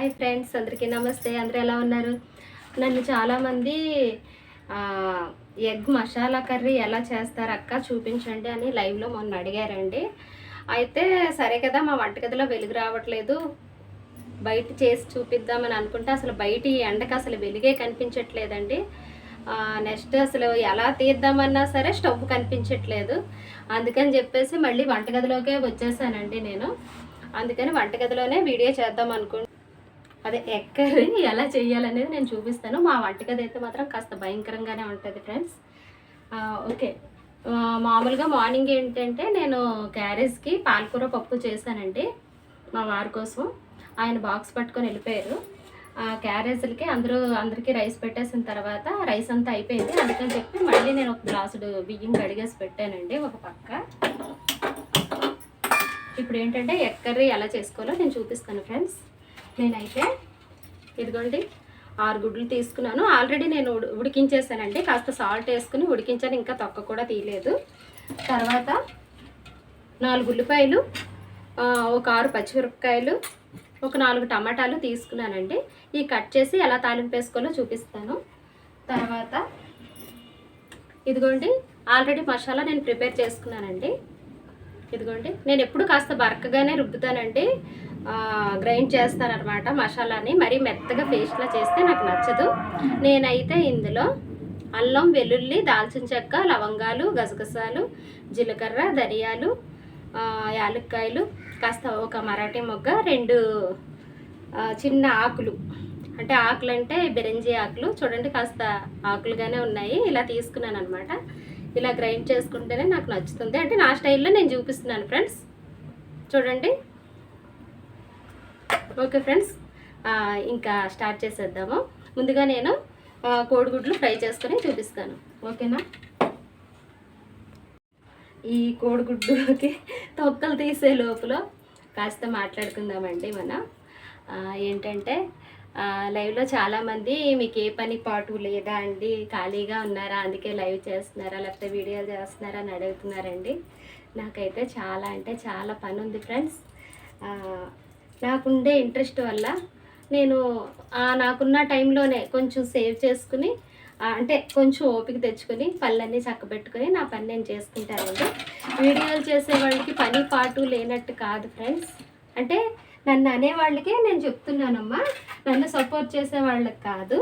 Hi friends అందరికీ నమస్తే. అందరూ ఎలా ఉన్నారు? నన్ను చాలామంది ఎగ్ మసాలా కర్రీ ఎలా చేస్తారు అక్క చూపించండి అని లైవ్లో మొన్న అడిగారండి. అయితే సరే కదా మా వంటగదిలో వెలుగు రావట్లేదు. బయట చేసి చూపిద్దామని అనుకుంటే అసలు బయట ఈ ఎండకు అసలు వెలుగే కనిపించట్లేదండి. నెక్స్ట్ అసలు ఎలా తీద్దామన్నా సరే స్టవ్ కనిపించట్లేదు. అందుకని చెప్పేసి మళ్ళీ వంటగదిలోకే వచ్చేసానండి నేను. అందుకని వంటగదిలోనే వీడియో చేద్దాం అనుకుంటున్నాను అదే ఎక్కరి ఎలా చేయాలనేది నేను చూపిస్తాను. మా వంటగది అయితే మాత్రం కాస్త భయంకరంగానే ఉంటుంది ఫ్రెండ్స్ ఓకే. మామూలుగా మార్నింగ్ ఏంటంటే నేను క్యారేజ్కి పాలకూర పప్పు చేశానండి మా వారి కోసం. ఆయన బాక్స్ పట్టుకొని వెళ్ళిపోయారు. క్యారేజ్లకి అందరూ అందరికీ రైస్ పెట్టేసిన తర్వాత రైస్ అంతా అయిపోయింది. అందుకని చెప్పి మళ్ళీ నేను ఒక గ్లాసుడు బియ్యం కడిగేసి పెట్టానండి ఒక పక్క. ఇప్పుడు ఏంటంటే ఎగ్ కర్రీ ఎలా చేసుకోవాలో నేను చూపిస్తాను ఫ్రెండ్స్ నేనైతే ఇదిగోండి ఆరు గుడ్లు తీసుకున్నాను. ఆల్రెడీ నేను ఉడికించేసానండి. కాస్త సాల్ట్ వేసుకుని ఉడికించాను ఇంకా తొక్క కూడా తీయలేదు. తర్వాత నాలుగు ఉల్లిపాయలు ఒక ఆరు పచ్చిమిరపకాయలు ఒక నాలుగు టమాటాలు తీసుకున్నానండి. ఈ కట్ చేసి ఎలా తాలింపు వేసుకోవాలో చూపిస్తాను. తర్వాత ఇదిగోండి ఆల్రెడీ మసాలా నేను ప్రిపేర్ చేసుకున్నానండి. ఇదిగోండి నేను ఎప్పుడు కాస్త బరకగానే రుబ్బుతానండి. గ్రైండ్ చేస్తానన్నమాట మసాలాని. మరీ మెత్తగా పేస్ట్లా చేస్తే నాకు నచ్చదు. నేనైతే ఇందులో అల్లం వెల్లుల్లి దాల్చిన చెక్క లవంగాలు గసగసాలు జీలకర్ర ధనియాలు యాలక్కాయలు కాస్త ఒక మరాఠీ మొగ్గ రెండు చిన్న ఆకులు. అంటే ఆకులు అంటే బెరంజీ ఆకులు. చూడండి కాస్త ఆకులుగానే ఉన్నాయి. ఇలా తీసుకున్నాను అనమాట ఇలా గ్రైండ్ చేసుకుంటేనే నాకు నచ్చుతుంది. అంటే నా స్టైల్లో నేను చూపిస్తున్నాను ఫ్రెండ్స్. చూడండి. Okay friends. ఇంకా స్టార్ట్ చేసేద్దాము. ముందుగా నేను కోడిగుడ్లు ఫ్రై చేసుకొని చూపిస్తాను. ఓకేనా? ఈ కోడిగుడ్డుకి తొక్కలు తీసే లోపల కాస్త మాట్లాడుకుందామండి మనం. ఏంటంటే లైవ్లో చాలామంది మీకు ఏ పని పాటు లేదా అండి? ఖాళీగా ఉన్నారా? అందుకే లైవ్ చేస్తున్నారా? లేకపోతే వీడియోలు చేస్తున్నారా అని అడుగుతున్నారండి. నాకైతే చాలా అంటే చాలా పని ఉంది ఫ్రెండ్స్ నాకుండే ఇంట్రెస్ట్ వల్ల నేను నాకున్న టైంలోనే కొంచెం సేవ్ చేసుకుని అంటే కొంచెం ఓపిక తెచ్చుకొని పళ్ళన్నీ చక్కబెట్టుకొని నా పని నేను చేసుకుంటానండి. వీడియోలు చేసే వాళ్ళకి పని పాటు లేనట్టు కాదు ఫ్రెండ్స్. అంటే నన్ను అనేవాళ్ళకే నేను చెప్తున్నానమ్మా. నన్ను సపోర్ట్ చేసే వాళ్ళకి కాదు.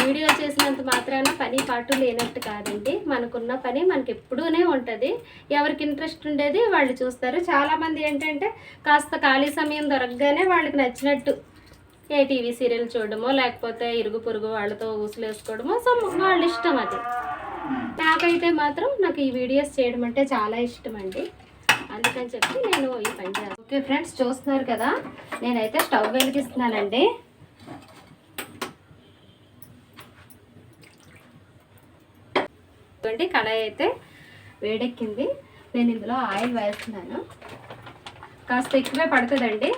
వీడియో చేసినంత మాత్రాన పని పాటు లేనట్టు కాదండి. మనకున్న పని మనకి ఎప్పుడూనే ఉంటుంది. ఎవరికి ఇంట్రెస్ట్ ఉండేది వాళ్ళు చూస్తారు. చాలామంది ఏంటంటే కాస్త ఖాళీ సమయం దొరకగానే వాళ్ళకి నచ్చినట్టు ఏ టీవీ సీరియల్ చూడడమో లేకపోతే ఇరుగు పొరుగు వాళ్ళతో ఊసులు వేసుకోవడమో సో వాళ్ళ ఇష్టం అది. నాకైతే మాత్రం నాకు ఈ వీడియోస్ చేయడం అంటే చాలా ఇష్టం అండి అందుకని చెప్పి నేను ఈ పని చేస్తాను ఓకే ఫ్రెండ్స్ చూస్తున్నారు కదా? నేనైతే స్టవ్ వెలిగిస్తున్నానండి. చూడండి కళాయి అయితే వేడెక్కింది. నేను ఇందులో ఆయిల్ వేస్తున్నాను. కాస్త ఎక్కువే పడుతుందండి.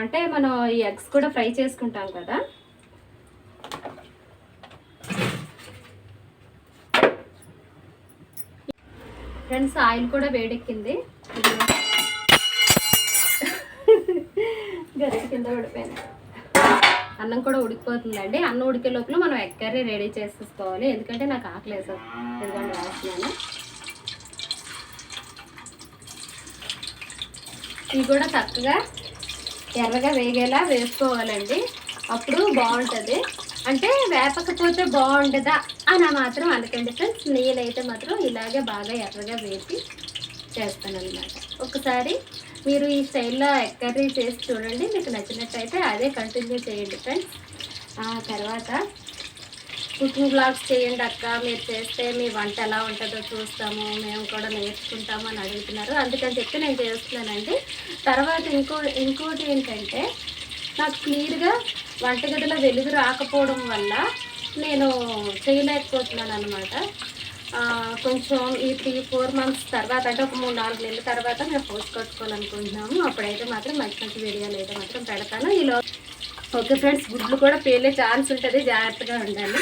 అంటే మనం ఈ ఎగ్స్ కూడా ఫ్రై చేసుకుంటాం కదా. ఫ్రెండ్స్ ఆయిల్ కూడా వేడెక్కింది. గరిట కింద పడిపోయింది అన్నం కూడా ఉడికిపోతుందండి. అన్నం ఉడికే లోపల మనం ఎగ్ కర్రీ రెడీ చేసేసుకోవాలి. ఎందుకంటే నాకు ఆకలి వేసేది ఎందుకంటే వేస్తున్నాను ఇవి కూడా చక్కగా ఎర్రగా వేగేలా వేసుకోవాలండి. అప్పుడు బాగుంటుంది. అంటే వేపకపోతే బాగుండదా అని మాత్రం అనకండి ఫ్రెండ్స్ నేనైతే మాత్రం ఇలాగే బాగా ఎర్రగా వేసి చేస్తాను అనమాట ఒకసారి మీరు ఈ స్టైల్లో ఎగ్ కర్రీ చేసి చూడండి మీకు నచ్చినట్టయితే అదే కంటిన్యూ చేయండి ఫ్రెండ్స్ తర్వాత కుకింగ్ బ్లాగ్స్ చేయండి అక్క. మీరు చేస్తే మీ వంట ఎలా ఉంటుందో చూస్తాము. మేము కూడా నేర్చుకుంటాము అని అడుగుతున్నారు. అందుకని చెప్పి నేను చేస్తున్నానండి. తర్వాత ఇంకో ఇంకోటి ఏంటంటే నాకు క్లియర్గా వంటగదిలో వెలుగు రాకపోవడం వల్ల నేను చేయలేకపోతున్నాను అనమాట కొంచెం ఈ త్రీ ఫోర్ మంత్స్ తర్వాత అంటే ఒక మూడు నాలుగు నెలల తర్వాత మేము పోస్ట్ కట్టుకోవాలనుకుంటున్నాము. అప్పుడైతే మాత్రం మంచి మంచి వీడియోలు అయితే మాత్రం పెడతాను. ఈలో ఓకే ఫ్రెండ్స్ గుడ్లు కూడా పేలే ఛాన్స్ ఉంటుంది. జాగ్రత్తగా ఉండాలి.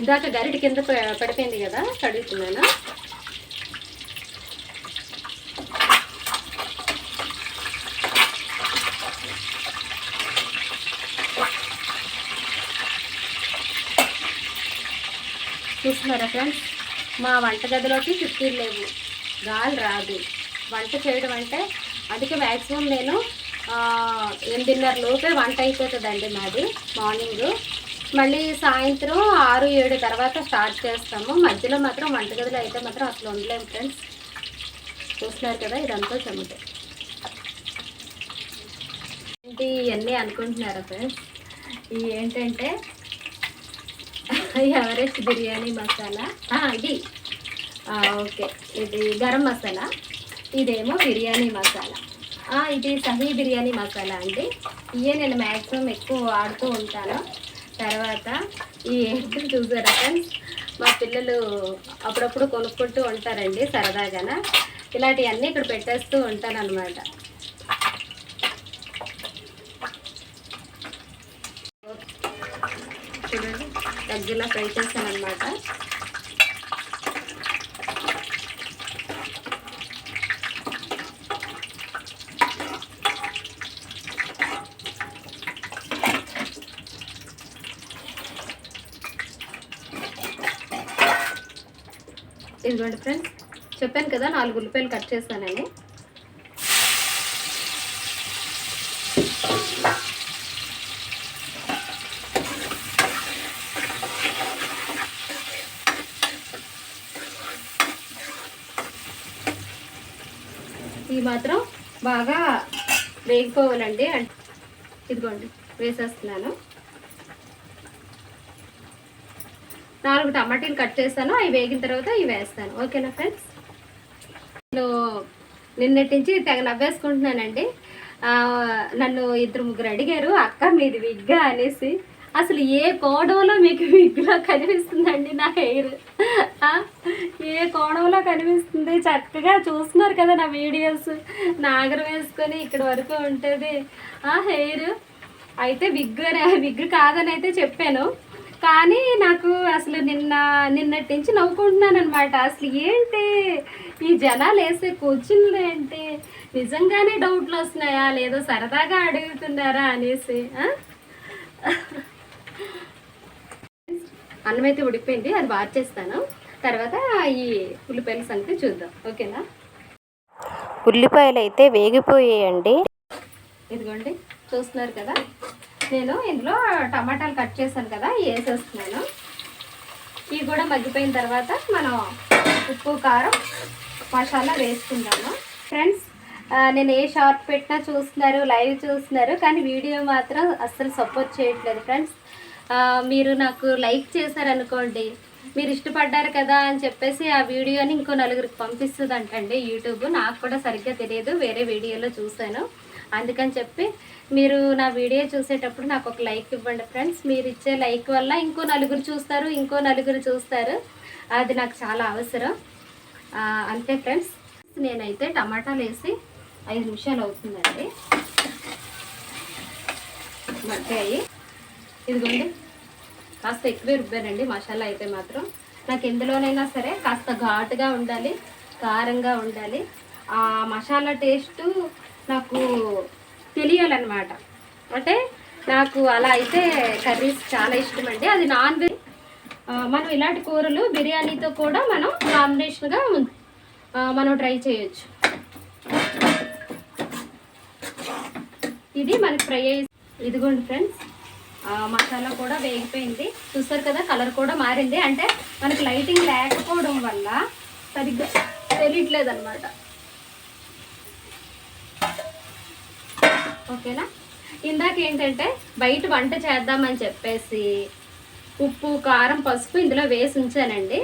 ఇందాక గరిటి కింద పడిపోయింది కదా కడుగుతున్నాను? చూస్తున్నారా ఫ్రెండ్స్ మా వంటగదిలోకి చుక్కీలు లేవు. గాలి రాదు. వంట చేయడం అంటే అందుకే మ్యాక్సిమం నేను ఎనిమిదిన్నర లోపే వంట అయిపోతుందండి మాది మార్నింగ్ మళ్ళీ సాయంత్రం ఆరు ఏడు తర్వాత స్టార్ట్ చేస్తాము. మధ్యలో మాత్రం వంటగదిలో అయితే మాత్రం అసలు ఉండలేము ఫ్రెండ్స్ చూస్తున్నారు కదా ఇదంతా చెమటే ఇది ఇవన్నీ అనుకుంటున్నారు ఫ్రెండ్స్ ఇవి ఏంటంటే ఎవరెస్ట్ బిర్యానీ మసాలా? ఇది. ఓకే. ఇది గరం మసాలా. ఇదేమో బిర్యానీ మసాలా. ఇది సహీ బిర్యానీ మసాలా అండి. ఇవే నేను మ్యాక్సిమం ఎక్కువ వాడుతూ ఉంటాను. తర్వాత ఈ ఏంటో చూసారా ఫ్రెండ్స్? మా పిల్లలు అప్పుడప్పుడు కొనుక్కుంటూ ఉంటారండి సరదాగాన. ఇలాంటివన్నీ ఇక్కడ పెట్టేస్తూ ఉంటాను అనమాట చూడండి దగ్గరలో ఫ్రై చేశాను అనమాట ఇదిగోండి ఫ్రెండ్స్ చెప్పాను కదా నాలుగు ఉల్లిపాయలు కట్ చేశానని. మాత్రం బాగా వేగిపోవాలండి ఇదిగోండి వేసేస్తున్నాను. నాలుగు టమాటీలు కట్ చేస్తాను అవి వేగిన తర్వాత ఇవి వేస్తాను. ఓకేనా ఫ్రెండ్స్? నేను నిన్నటి నుంచి తెగ నవ్వేసుకుంటున్నానండి. నన్ను ఇద్దరు ముగ్గురు అడిగారు అక్క మీది విగ్గా అనేసి. అసలు ఏ కోణంలో మీకు విగ్గులో కనిపిస్తుందండి నా హెయిర్ ఏ కోణంలో కనిపిస్తుంది? చక్కగా చూస్తున్నారు కదా నా వీడియోస్ నాగరం వేసుకొని ఇక్కడ వరకు ఉంటుంది. ఆ హెయిర్ అయితే విగ్ విగ్ కాదని అయితే చెప్పాను. కానీ నాకు అసలు నిన్న నిన్నటి నుంచి నవ్వుకుంటున్నాను అనమాట అసలు ఏంటి? ఈ జనాలు వేసే కోచింగ్లు ఏంటి? నిజంగానే డౌట్లు వస్తున్నాయా? లేదో సరదాగా అడుగుతున్నారా అనేసి ఆ? అన్నం అయితే ఉడికిపోయింది అది వార్చేస్తాను. తర్వాత ఈ ఉల్లిపాయల సంగతి చూద్దాం. ఓకేనా? ఉల్లిపాయలు అయితే వేగిపోయాయండి. ఇదిగోండి చూస్తున్నారు కదా? నేను ఇందులో టమాటాలు కట్ చేశాను కదా వేసేస్తున్నాను. ఇవి కూడా మగ్గిపోయిన తర్వాత మనం ఉప్పు కారం మసాలా వేసుకుందాము. ఫ్రెండ్స్ నేను ఏ షార్ట్ పెట్టినా చూస్తున్నారు లైవ్ చూస్తున్నారు కానీ వీడియో మాత్రం అస్సలు సపోర్ట్ చేయట్లేదు ఫ్రెండ్స్. మీరు నాకు లైక్ చేశారనుకోండి మీరు ఇష్టపడ్డారు కదా అని చెప్పేసి ఆ వీడియోని ఇంకో నలుగురికి పంపిస్తుంది అంటండి యూట్యూబ్. నాకు కూడా సరిగ్గా తెలియదు వేరే వీడియోలో చూశాను. అందుకని చెప్పి మీరు నా వీడియో చూసేటప్పుడు నాకు ఒక లైక్ ఇవ్వండి ఫ్రెండ్స్. మీరు ఇచ్చే లైక్ వల్ల ఇంకో నలుగురు చూస్తారు ఇంకో నలుగురు చూస్తారు. అది నాకు చాలా అవసరం. అంతే ఫ్రెండ్స్. నేనైతే టమాటాలు వేసి ఐదు నిమిషాలు అవుతుందండి. మగ్గాయి. ఇదిగోండి. కాస్త ఎక్కువే రుబ్బానండి మసాలా అయితే మాత్రం. నాకు ఎందులోనైనా సరే కాస్త ఘాటుగా ఉండాలి కారంగా ఉండాలి. ఆ మసాలా టేస్ట్ నాకు తెలియాలన్నమాట. అంటే నాకు అలా అయితే కర్రీస్ చాలా ఇష్టం అండి అది నాన్ వెజ్. మనం ఇలాంటి కూరలు బిర్యానీతో కూడా మనం కాంబినేషన్గా మనం ట్రై చేయొచ్చు. ఇది మనకి ఫ్రై అయ్యి ఇదిగోండి ఫ్రెండ్స్. మసాలా కూడా వేగిపోయింది. చూసారు కదా కలర్ కూడా మారింది. అంటే మనకి లైటింగ్ లేకపోవడం వల్ల సరిగ్గా తెలియట్లేదు అనమాట ఓకేనా? ఇందాక ఏంటంటే బయట వంట చేద్దామని చెప్పేసి ఉప్పు కారం పసుపు ఇందులో వేసి ఉంచానండి.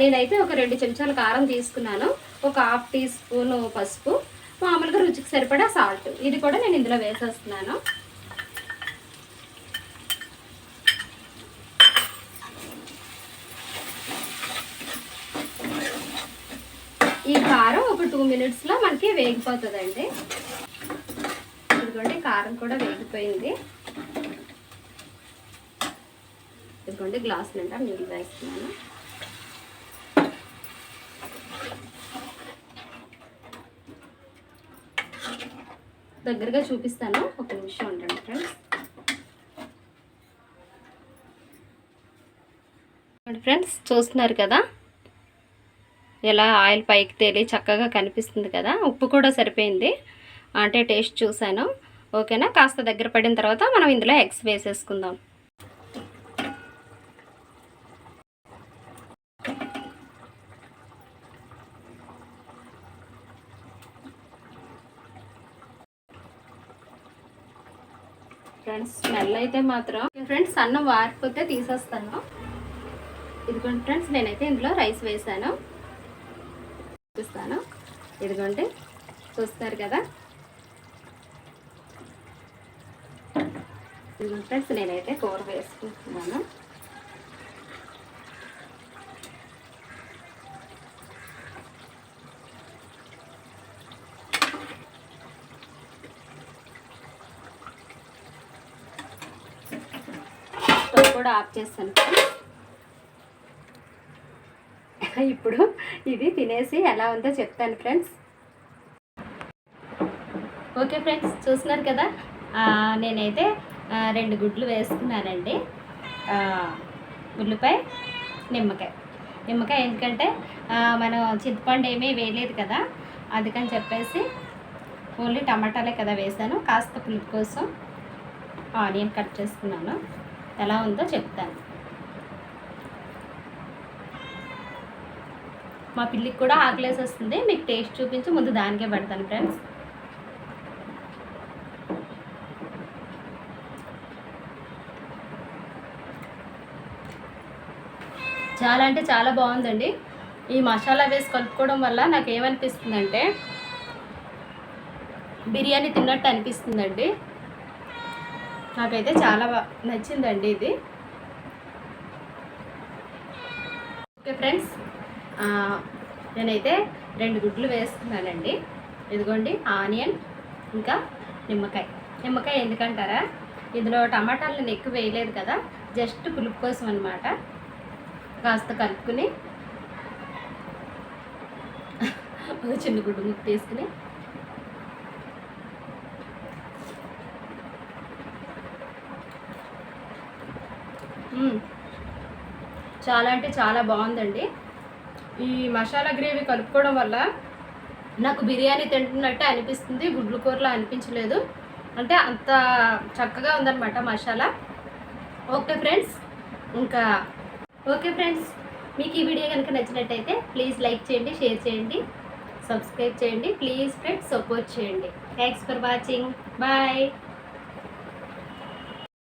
నేనైతే ఒక రెండు చెంచాల కారం తీసుకున్నాను. ఒక హాఫ్ టీ స్పూన్ పసుపు. మామూలుగా రుచికి సరిపడా సాల్ట్. ఇది కూడా నేను ఇందులో వేసేస్తున్నాను ఈ కారం ఒక టూ మినిట్స్లో మనకి వేగిపోతుందండి. ఇదిగోండి కారం కూడా వేగిపోయింది. ఇదిగోండి గ్లాస్ నిండా నీళ్ళు వేస్తున్నాను. దగ్గరగా చూపిస్తాను. ఒక నిమిషం ఉండండి ఫ్రెండ్స్. ఫ్రెండ్స్ చూస్తున్నారు కదా? ఇలా ఆయిల్ పైకి తేలి చక్కగా కనిపిస్తుంది కదా ఉప్పు కూడా సరిపోయింది. అంటే టేస్ట్ చూశాను. ఓకేనా? కాస్త దగ్గర పడిన తర్వాత మనం ఇందులో ఎగ్స్ వేసేసుకుందాం. ఫ్రెండ్స్ స్మెల్ అయితే మాత్రం ఫ్రెండ్స్ అన్నం వారిపోతే తీసేస్తాను. ఇదిగోండి ఫ్రెండ్స్ నేనైతే ఇందులో రైస్ వేసాను చూపిస్తాను. ఇదిగోండి చూస్తారు కదా? ఫ్రెండ్స్ నేనైతే కూర వేసుకుంటున్నాను. కూడా ఆఫ్ చేస్తాను. ఇప్పుడు ఇది తినేసి ఎలా ఉందో చెప్తాను ఫ్రెండ్స్. ఓకే ఫ్రెండ్స్ చూస్తున్నారు కదా? నేనైతే రెండు గుడ్లు వేసుకున్నానండి. ఉల్లిపాయ నిమ్మకాయ. నిమ్మకాయ ఎందుకంటే మనం చింతపండు ఏమీ వేయలేదు కదా అందుకని చెప్పేసి ఓన్లీ టమాటాలే కదా వేసాను. కాస్త పులుపు కోసం ఆనియన్ కట్ చేసుకున్నాను. ఎలా ఉందో చెప్తాను. మా పిల్లికి కూడా ఆకలేసి వస్తుంది మీకు టేస్ట్ చూపించి ముందు దానికే పెడతాను ఫ్రెండ్స్. చాలా అంటే చాలా బాగుందండి. ఈ మసాలా వేసి కలుపుకోవడం వల్ల నాకు ఏమనిపిస్తుందంటే బిర్యానీ తిన్నట్టు అనిపిస్తుందండి. నాకైతే చాలా నచ్చిందండి ఇది. Okay friends. నేనైతే రెండు గుడ్లు వేస్తున్నానండి. ఇదిగోండి ఆనియన్ ఇంకా నిమ్మకాయ. నిమ్మకాయ ఎందుకంటారా? ఇందులో టమాటాలు నేను ఎక్కువ వేయలేదు కదా జస్ట్ పులుపు కోసం అనమాట కాస్త కలుపుకుని ఒక చిన్న గుడ్డు ముక్క తీసుకుని చాలా అంటే చాలా బాగుందండి. ఈ మసాలా గ్రేవీ కలుపుకోవడం వల్ల నాకు బిర్యానీ తింటున్నట్టే అనిపిస్తుంది గుడ్లు కూరలా అనిపించలేదు. అంటే అంత చక్కగా ఉందన్నమాట మసాలా. ఓకే ఫ్రెండ్స్ ఇంకా ఓకే ఫ్రెండ్స్ మీకు ఈ వీడియో కనుక నచ్చినట్టయితే ప్లీజ్ లైక్ చేయండి షేర్ చేయండి సబ్స్క్రైబ్ చేయండి ప్లీజ్ ఫ్రెండ్స్ సపోర్ట్ చేయండి. Thanks for watching bye